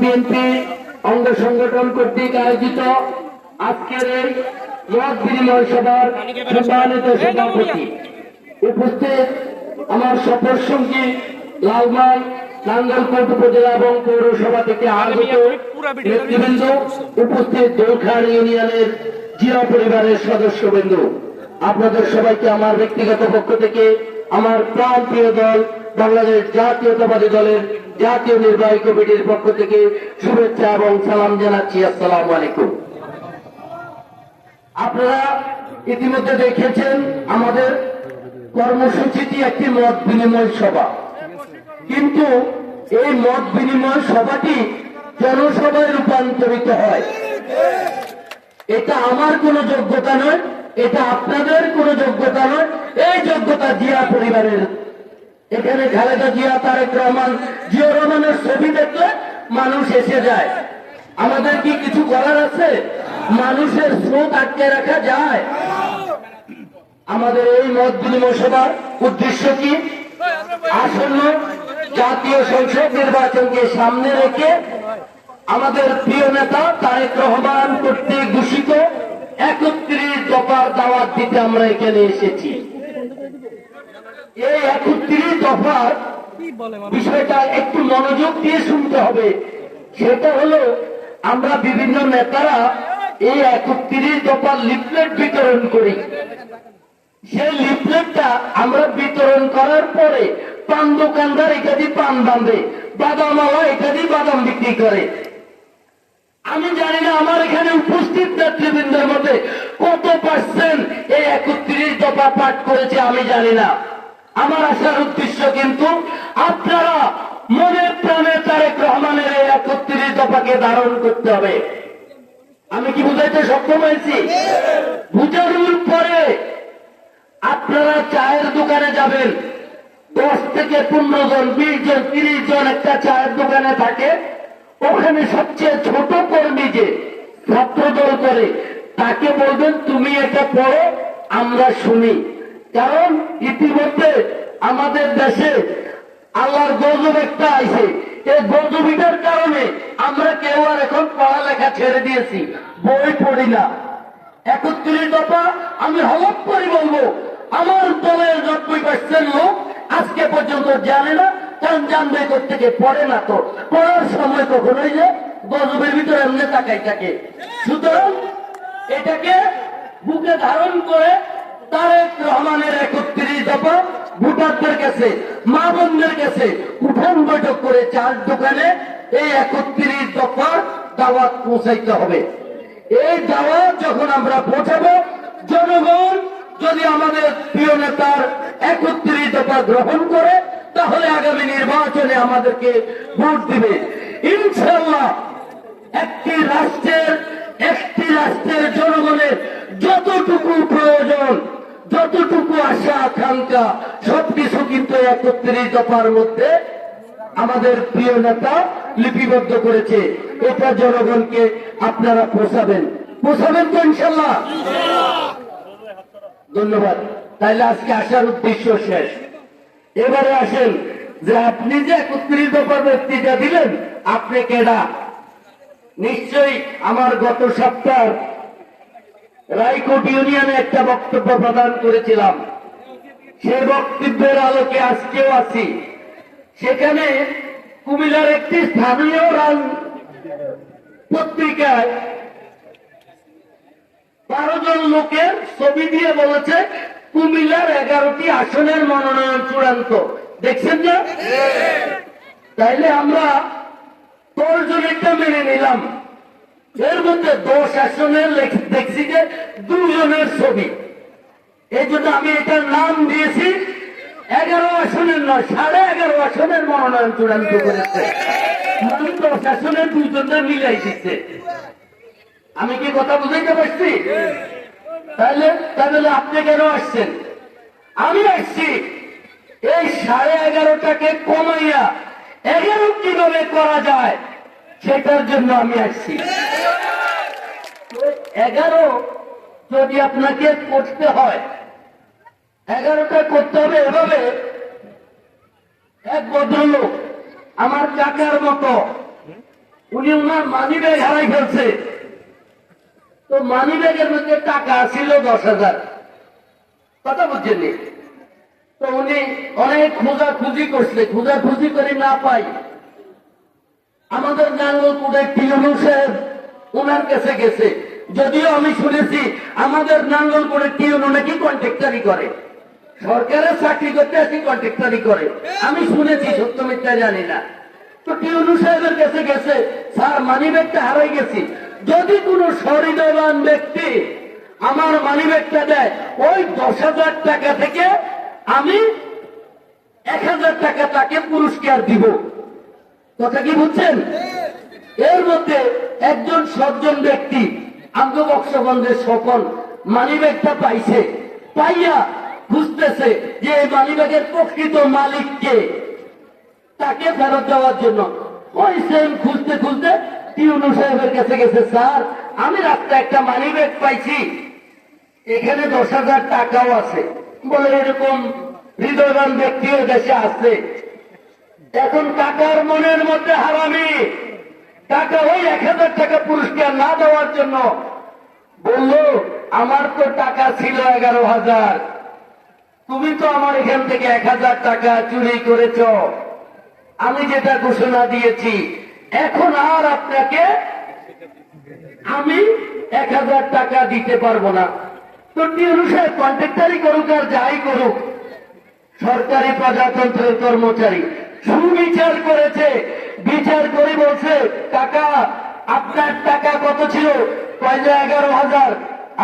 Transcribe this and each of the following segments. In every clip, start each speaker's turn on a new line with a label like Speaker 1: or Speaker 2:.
Speaker 1: BNP অঙ্গ সংগঠন কর্তৃক আয়োজিত আজকের এই বিনিময় সভার সম্মানিত সভাপতি। উপস্থিত আমার সফর লালমাই নাঙ্গলকোট উপজেলা এবং পৌরসভা থেকে আগত নেতৃবৃন্দ, উপস্থিত ইউনিয়নের জিয়া পরিবারের সদস্যবৃন্দ। আপনাদের সবাইকে আমার ব্যক্তিগত পক্ষ থেকে আমার প্রাণ প্রিয় দল বাংলাদেশ জাতীয়তাবাদী দলের জাতীয় নির্বাহী কমিটির পক্ষ থেকে শুভেচ্ছা এবং সালাম জানাচ্ছি। আসসালামু আলাইকুম। আপনারা ইতিমধ্যে দেখেছেন আমাদের কর্মসূচিটি একটি মত বিনিময় সভা। কিন্তু এই মত বিনিময় সভাটি জনসভায় রূপান্তরিত হয়। এটা আমার কোনো যোগ্যতা নয়, এটা আপনাদের কোনো যোগ্যতা নয়, এই যোগ্যতা জিয়া পরিবারের এখানে খালেদা জিয়া, তারেক রহমান, জিয়া রহমানের ছবি দেখলে মানুষ এসে যায়। আমাদের কি কিছু করার আছে? মানুষের স্রোত আটকে রাখা যায়। আমাদের এই মত বিনিময় সভার উদ্দেশ্য কি? আসন্ন জাতীয় সংসদ নির্বাচনকে সামনে রেখে আমাদের প্রিয় নেতা তারেক রহমান কর্তৃক ঘোষিত একত্রিশ দফার দাওয়াত দিতে আমরা এখানে এসেছি। এই একত্রিশ দফার বিষয়টা একটু মনোযোগ দিয়ে শুনতে হবে। সেটা হলো আমরা বিভিন্ন নেতারা এই একত্রিশ দফার লিফলেট বিতরণ করি। সেই লিফলেটটা আমরা বিতরণ করার পরে পান দোকানদার ইত্যাদি পান বাঁধে বাদামওয়ালা ইত্যাদি বাদাম বিক্রি করে। আমি জানি না আমার এখানে উপস্থিত নেতৃবৃন্দের মধ্যে কত পার্সেন্ট এই একত্রিশ দফা পাঠ করেছে আমি জানি না। আমার আসার উদ্দেশ্য কিন্তু আপনারা মনের প্রাণে তারেক রহমানের এই একত্রিশ দফাকে ধারণ করতে হবে। আমি কি বুঝাইতে সক্ষম হয়েছি? বুঝানোর পরে আপনারা চায়ের দোকানে যাবেন। দশ থেকে পনেরো জন, বিশ জন, তিরিশ জন একটা চায়ের দোকানে থাকে। ওখানে সবচেয়ে ছোট কর্মী যে ছাত্র দল করে, তাকে বলবেন, তুমি এটা পড়ো, আমরা শুনি। কারণ ইতিমধ্যে আমাদের দেশে আল্লাহর গজব একটা আইছে। এই গজবিটার কারণে আমরা কেউ আর এখন পড়ালেখা ছেড়ে দিয়েছি, বই পড়ি না। একত্রিশ দফা আমি হলপ করে বলব, আমার দলের নব্বই পার্সেন্ট লোক আজকে পর্যন্ত জানে না, কারণ জানবে থেকে পড়ে না তো। পড়ার সময় কখন কখনোই যে গজবের ভিতরে এমনি তাকাই থাকে। সুতরাং এটাকে বুকে ধারণ করে তারেক রহমানের একত্রিশ দফা ভোটারদের কাছে মা বোনদের কাছে বৈঠক করে চার দোকানে এই একত্রিশ দাওয়াত পৌঁছাইতে হবে। এই দাওয়াত যখন আমরা পৌঁছাবো, জনগণ যদি আমাদের প্রিয় নেতার একত্রিশ দফা গ্রহণ করে, তাহলে আগামী নির্বাচনে আমাদেরকে ভোট দিবে। ইনশাল্লাহ একটি রাষ্ট্রের একটি রাষ্ট্রের জনগণের যতটুকু প্রয়োজন, যতটুকু আশা, আকাঙ্ক্ষা, সবকিছু কিন্তু একত্রিশ দফার মধ্যে আমাদের প্রিয় নেতা লিপিবদ্ধ করেছে। এটা জনগণকে আপনারা পোষাবেন। পোষাবেন তো ইনশাল্লাহ ধন্যবাদ। তাইলে আজকে আসার উদ্দেশ্য শেষ। এবারে আসেন যে আপনি যে একত্রিশ দফার বক্তৃতা দিলেন, আপনি কেডা? নিশ্চয়ই আমার গত সপ্তাহ রায়কোট ইউনিয়নে একটা বক্তব্য প্রদান করেছিলাম। সেই বক্তব্যের আলোকে আজকেও আছি। সেখানে কুমিল্লার একটি স্থানীয় রান পত্রিকায় বারো জন লোকের ছবি দিয়ে বলেছে কুমিল্লার এগারোটি আসনের মনোনয়ন চূড়ান্ত। দেখছেন না? তাইলে আমরা তর্জনীটা মেনে নিলাম। এর মধ্যে দশ আসনের দেখছি যে দুজনের ছবি। এই জন্য আমি এটার নাম দিয়েছি, এগারো আসনের নয়, সাড়ে এগারো আসনের মনোনয়ন চূড়ান্ত করেছে। দশ আসনের দুজনের মিলাই দিচ্ছে। আমি কি কথা বুঝাইতে পারছি? তাহলে তাহলে আপনি কেন আসছেন? আমি আসছি। এই সাড়ে এগারোটাকে কমাইয়া এগারো কীভাবে করা যায়? সেটার জন্য আমি আসছি। এগারো যদি আপনাকে করতে হয়, এগারোটা করতে হবে এভাবে। এক ভদ্রলোক আমার কাকার মতো, উনি ওনার মানি ব্যাগ হারাই ফেলছে। তো মানি ব্যাগের মধ্যে টাকা ছিল দশ হাজার। কথা বুঝছেন নি? তো উনি অনেক খোঁজা খুঁজি করছে। খোঁজা খুঁজি করে না পাই আমাদের নাঙ্গলপুরের টিউনু সাহেব ওনার কাছে গেছে। যদিও আমি শুনেছি, আমাদের নাঙ্গলপুরের টিউনু নাকি কন্ট্রাক্টারি করে। সরকারের চাকরি করতে আসি কন্ট্রাক্টারি করে। আমি শুনেছি, সত্য মিথ্যা জানি না। তো টিউনু সাহেবের কাছে গেছে, স্যার মানি ব্যাগটা হারাই গেছি। যদি কোনো সহৃদয়বান ব্যক্তি আমার মানি ব্যাগটা দেয়, ওই দশ হাজার টাকা থেকে আমি এক হাজার টাকা তাকে পুরস্কার দিব। কথা কি বুঝছেন? এর মধ্যে একজন সজ্জন ব্যক্তি আঙ্গবক্সগঞ্জের সকল মানিব্যাগটা পাইছে। পাইয়া খুঁজতেছে যে এই মানিব্যাগের প্রকৃত মালিককে তাকে ফেরত দেওয়ার জন্য ওই সেম খুঁজতে খুঁজতে টিউনু সাহেবের কাছে গেছে, স্যার, আমি রাস্তায় একটা মানিব্যাগ পাইছি। এখানে দশ হাজার টাকাও আছে। বলে, এরকম হৃদয়বান ব্যক্তিও দেশে আছে। এখন টাকার মনের মধ্যে হারামি। টাকা ওই এক হাজার টাকা পুরস্কার না দেওয়ার জন্য বলল, আমার তো টাকা ছিল এগারো হাজার। তুমি তো আমার এখান থেকে এক হাজার টাকা চুরি করেছ। আমি যেটা ঘোষণা দিয়েছি, এখন আর আপনাকে আমি এক হাজার টাকা দিতে পারব না। তো অনুসারে কন্ট্রাক্টারি করুক আর যাই করুক। সরকারি প্রজাতন্ত্রের কর্মচারী। সুবিচার করেছে। বিচার করে বলছে কাকা আপনার টাকা কত ছিল? পয়লা এগারো হাজার।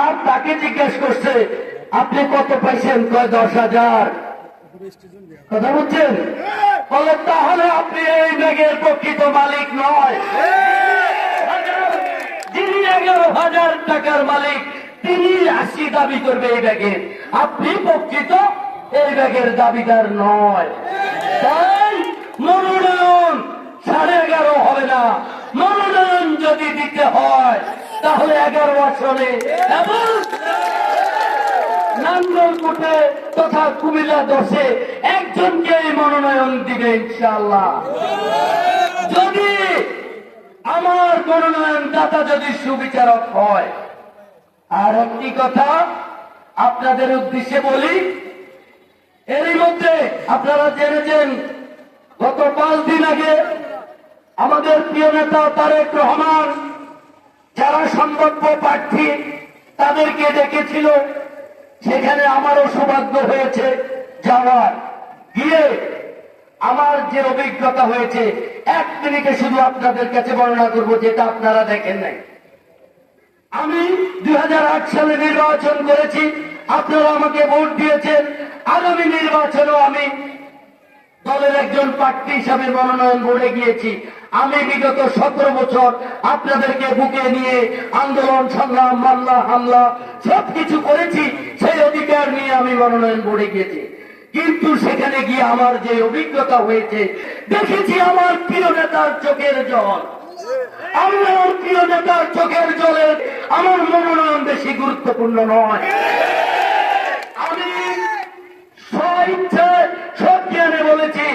Speaker 1: আর তাকে জিজ্ঞেস করছে, আপনি কত পাইছেন? কয়, দশ হাজার। কথা বুঝছেন? বলে, তাহলে আপনি এই ব্যাগের প্রকৃত মালিক নয়। যিনি এগারো হাজার টাকার মালিক, তিনি আশি দাবি করবে এই ব্যাগের আপনি প্রকৃত এই ব্যাগের দাবিদার নয়। মনোনয়ন সাড়ে এগারো হবে না। মনোনয়ন যদি দিতে হয়, তাহলে এগারো আসনে এবং তথা কুমিল্লা দশে একজনকে মনোনয়ন দিবে ইনশাল্লাহ যদি আমার মনোনয়ন দাতা যদি সুবিচারক হয়, আর একটি কথা আপনাদের উদ্দেশ্যে বলি, এরই মধ্যে আপনারা জেনেছেন গত পাঁচ দিন আগে আমাদের প্রিয় নেতা তারেক রহমান, যারা সম্ভাব্য প্রার্থী তাদেরকে ডেকেছিল, সেখানে আমারও সৌভাগ্য হয়েছে যাওয়ার। গিয়ে আমার যে অভিজ্ঞতা হয়েছে, এক মিনিটে শুধু আপনাদের কাছে বর্ণনা করব, যেটা আপনারা দেখেন নাই। আমি দুই হাজার আট সালে নির্বাচন করেছি, আপনারা আমাকে ভোট দিয়েছেন, আগামী নির্বাচনেও আমি দলের একজন প্রার্থী হিসাবে মনোনয়ন বোর্ডে গিয়েছি। আমি বিগত সতেরো বছর আপনাদেরকে বুকে নিয়ে আন্দোলন, সংগ্রাম, মামলা, হামলা সবকিছু করেছি, সেই অধিকার নিয়ে আমি মনোনয়ন বোর্ডে গিয়েছি। কিন্তু সেখানে গিয়ে আমার যে অভিজ্ঞতা হয়েছে, দেখেছি আমার প্রিয় নেতার চোখের জল। আমার প্রিয় নেতার চোখের জলে আমার মনোনয়ন বেশি গুরুত্বপূর্ণ নয় আমি স্বইচ্ছায় সজ্ঞানে বলেছি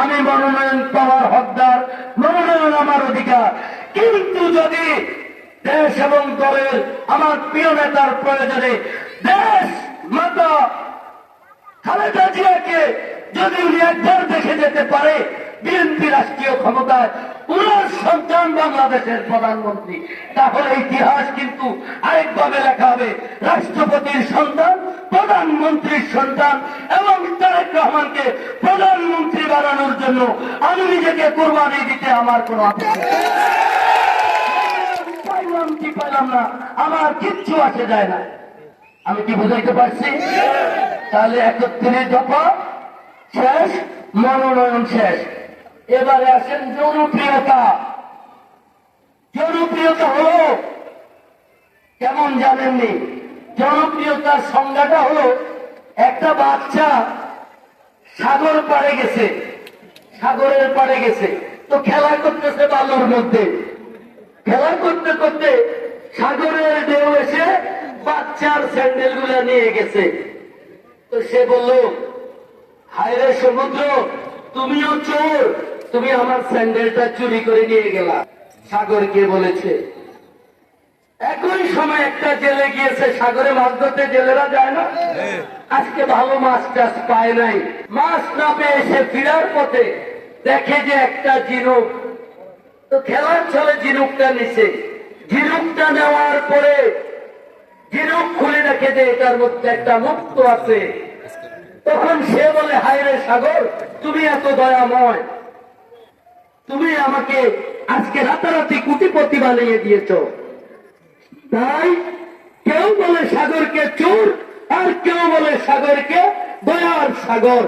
Speaker 1: আমি মনোনয়ন পাওয়ার হকদার, মনোনয়ন আমার অধিকার। কিন্তু যদি দেশ এবং দলের আমার প্রিয় নেতার প্রয়োজনে দেশ মাতা খালেদা জিয়াকে যদি উনি একবার দেখে যেতে পারে, বিএনপি রাষ্ট্রীয় ক্ষমতায় উনার সন্তান বাংলাদেশের প্রধানমন্ত্রী, তাহলে ইতিহাস কিন্তু আরেকভাবে লেখা হবে, রাষ্ট্রপতির সন্তান প্রধানমন্ত্রীর সন্তান এবং তারেক রহমানকে প্রধানমন্ত্রী বানানোর জন্য আমি নিজেকে কোরবানি দিতে আমার কোনো পাইলাম কি পাইলাম না, আমার কিচ্ছু আসে যায় না। আমি কি বুঝাইতে পারছি? তাহলে একত্রিশ দফা শেষ, মনোনয়ন শেষ। এবারে আসেন জনপ্রিয়তা। জনপ্রিয়তা হলো কেমন জানেননি? জনপ্রিয়তার সংজ্ঞাটা হলো, একটা বাচ্চা সাগর পাড়ে গেছে, সাগরের পাড়ে গেছে। তো খেলা করতেছে বালুর মধ্যে। খেলা করতে করতে সাগরের ঢেউ এসে বাচ্চার স্যান্ডেলগুলা নিয়ে গেছে। তো সে বলল হায়রে সমুদ্র, তুমিও চোর, তুমি আমার স্যান্ডেলটা চুরি করে নিয়ে গেলা। সাগর কে বলেছে একই সময় একটা জেলে গিয়েছে, সাগরে মাছ ধরতে জেলেরা যায় না। আজকে ভালো মাছ টাছ পায় নাই। মাছ না পেয়ে এসে ফিরার পথে দেখে যে একটা ঝিনুক। তো খেলার ছলে ঝিনুকটা নিছে ঝিনুকটা নেওয়ার পরে ঝিনুক খুলে রেখে যে এটার মধ্যে একটা মুক্ত আছে। তখন সে বলে, হায় রে সাগর, তুমি এত দয়াময়। তুমি আমাকে আজকে রাতারাতি কুটিপতি বানিয়ে দিয়েছ। তাই কেউ বলে সাগরকে চোর আর কেউ বলে সাগরকে দয়ার সাগর।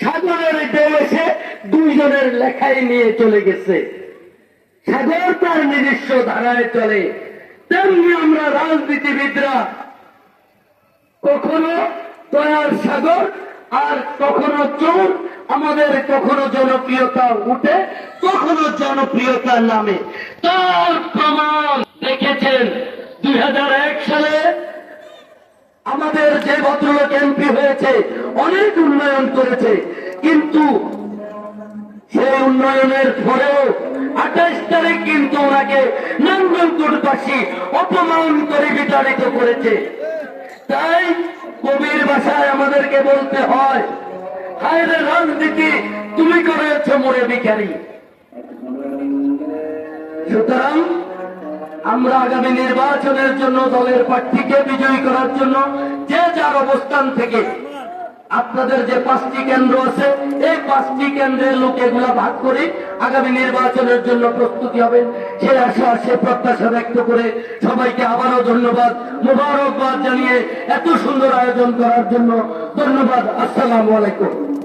Speaker 1: সাগরের ঢেউ দুইজনের লেখাই নিয়ে চলে গেছে। সাগর তার নিজস্ব ধারায় চলে। তেমনি আমরা রাজনীতিবিদরা কখনো দয়ার সাগর আর কখনো চোর আমাদের কখনো জনপ্রিয়তা উঠে, কখনো জনপ্রিয়তার নামে। তার প্রমাণ দেখেছেন দু হাজার এক সালে। আমাদের যে ভদ্রলোক এমপি হয়েছে, অনেক উন্নয়ন করেছে, কিন্তু সেই উন্নয়নের পরেও আঠাশ তারিখ কিন্তু ওনাকে নাঙ্গলকোটবাসী অপমান করে বিতাড়িত করেছে। তাই কবির ভাষায় আমাদেরকে বলতে হয় রাজনীতি তুমি করেছ মোরে বিকারী সুতরাং আমরা আগামী নির্বাচনের জন্য দলের প্রার্থীকে বিজয়ী করার জন্য যে যার অবস্থান থেকে আপনাদের যে পাঁচটি কেন্দ্র আছে, এই পাঁচটি কেন্দ্রের লোক এগুলা ভাগ করে আগামী নির্বাচনের জন্য প্রস্তুতি হবেন সে আশা, সে প্রত্যাশা ব্যক্ত করে সবাইকে আবারও ধন্যবাদ, মুবারকবাদ জানিয়ে এত সুন্দর আয়োজন করার জন্য ধন্যবাদ। আসসালামু আলাইকুম।